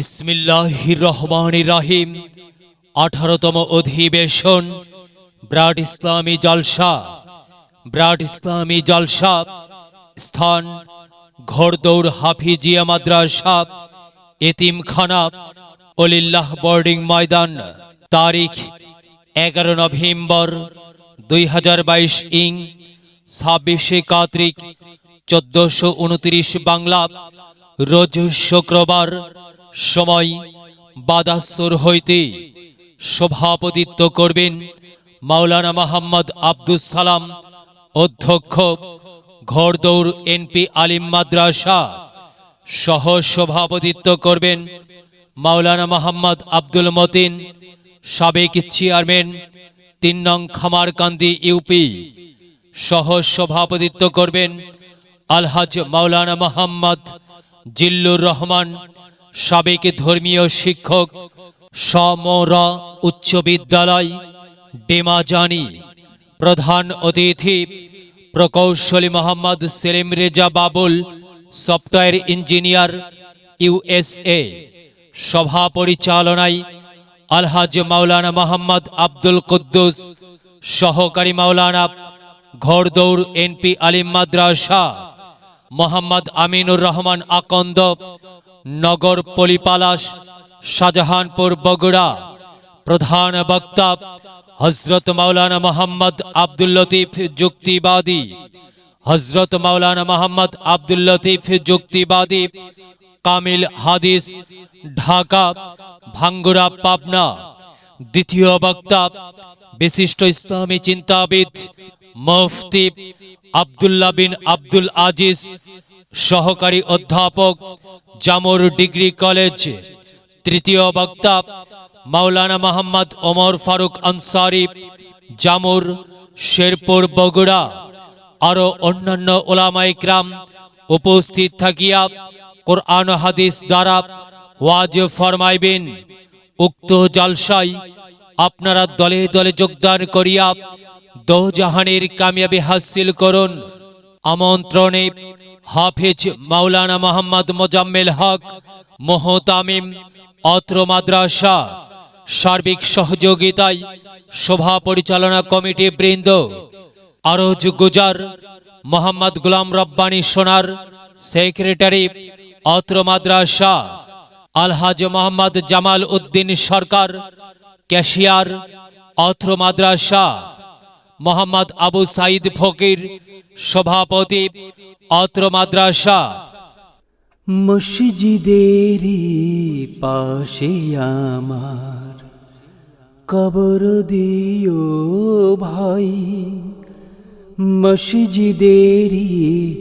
বিসমিল্লাহির রহমান রাহিম। আঠারোতম অধিবেশন ব্রাড ইসলামী জলসা। ব্রাড ইসলামী জলসা, স্থান ঘোড়দৌড় হাফিজিয়া মাদ্রাসা, এতিমখানা অলিল্লাহ বোর্ডিং ময়দান। তারিখ, এগারো নভেম্বর দুই হাজার বাইশ ইং, ছাব্বিশে কার্তিক, চোদ্দশো বাংলা। রোজ শুক্রবার সময় বাদাসুর হইতে সভাপতিত্ব করবেন মাওলানা মোহাম্মদ আব্দুস সালাম, অধ্যক্ষ ঘোড়দৌড় এনপি আলিম মাদ্রাসা। সহ সভাপতিত্ব করবেন মাওলানা মোহাম্মদ আব্দুল মতিন, সাবেক চেয়ারম্যান, তিন নং খামারকান্দি ইউপি। সহ সভাপতিত্ব করবেন আলহাজ মাওলানা মোহাম্মদ জিল্লুর রহমান সাবেক ধর্মীয় শিক্ষক, সমর উচ্চ বিদ্যালয়, ডেমাজানি। প্রধান অতিথি, প্রকৌশলী Mohammad Selim Reza Babul, software engineer USA সভা পরিচালনায় আলহাজ মাওলানা মোহাম্মদ আব্দুল কুদ্দুস, সহকারী মাওলানা ঘোড়দৌড় এনপি আলিম মাদ্রাসা, মোহাম্মদ আমিনুর রহমান আকন্দ নগর পলিপালাস শাহজাহানপুর বগুড়া। প্রধান বক্তা হজরত মাওলানা মোহাম্মদ আব্দুল লতিফ যুক্তিবাদী। হজরত মাওলানা মোহাম্মদ আব্দুল লতিফ যুক্তিবাদী, কামিল হাদিস, ঢাকা, ভাঙ্গুরা, পাবনা। দ্বিতীয় বক্তা বিশিষ্ট ইসলামী চিন্তাবিদ মুফতি আব্দুল্লাহ বিন আব্দুল আজিজ, সহকারী অধ্যাপক জামুর ডিগ্রি কলেজ। তৃতীয় বক্তা মাওলানা মোহাম্মদ ওমর ফারুক আনসারি, জামুর, শেরপুর, বগুড়া। আরও অন্যান্য ওলামাই ওলামাইকরাম উপস্থিত থাকিয়া কোরআন হাদিস দ্বারা ওয়াজ ফরমাইবেন। উক্ত জালসায় আপনারা দলে দলে যোগদান করিয়া দোজাহানের কামিয়াবি হাসিল করুন। আমন্ত্রণে হাফিজ মাওলানা মোহাম্মদ মোজাম্মেল হক, মোহতামিম, অত্র মাদ্রাসা, সার্বিক সহযোগিতায় সভা পরিচালনা কমিটি বৃন্দ, আরজ গুজার, মোহাম্মদ গুলাম রব্বানী সোনার, সেক্রেটারি, অত্র মাদ্রাসা, আলহাজ মোহাম্মদ জামাল উদ্দিন সরকার, ক্যাশিয়ার, অত্র মাদ্রাসা মোহাম্মদ আবু সাইদ ফকির, সভাপতি অত্র মাদ্রাসা। মসজিদেরই পাশে আমার কবর দিও ভাই। মসজিদেরই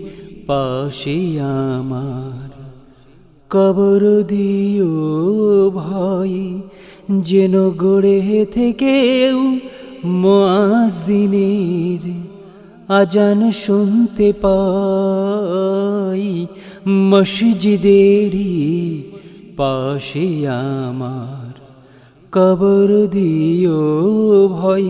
পাশে আমার কবর দিও ভাই। যেন গড়ে থেকেও মোয়াজিনের আজান শুনতে পাই। মসজিদেরই পাশে আমার কবর দিও ভয়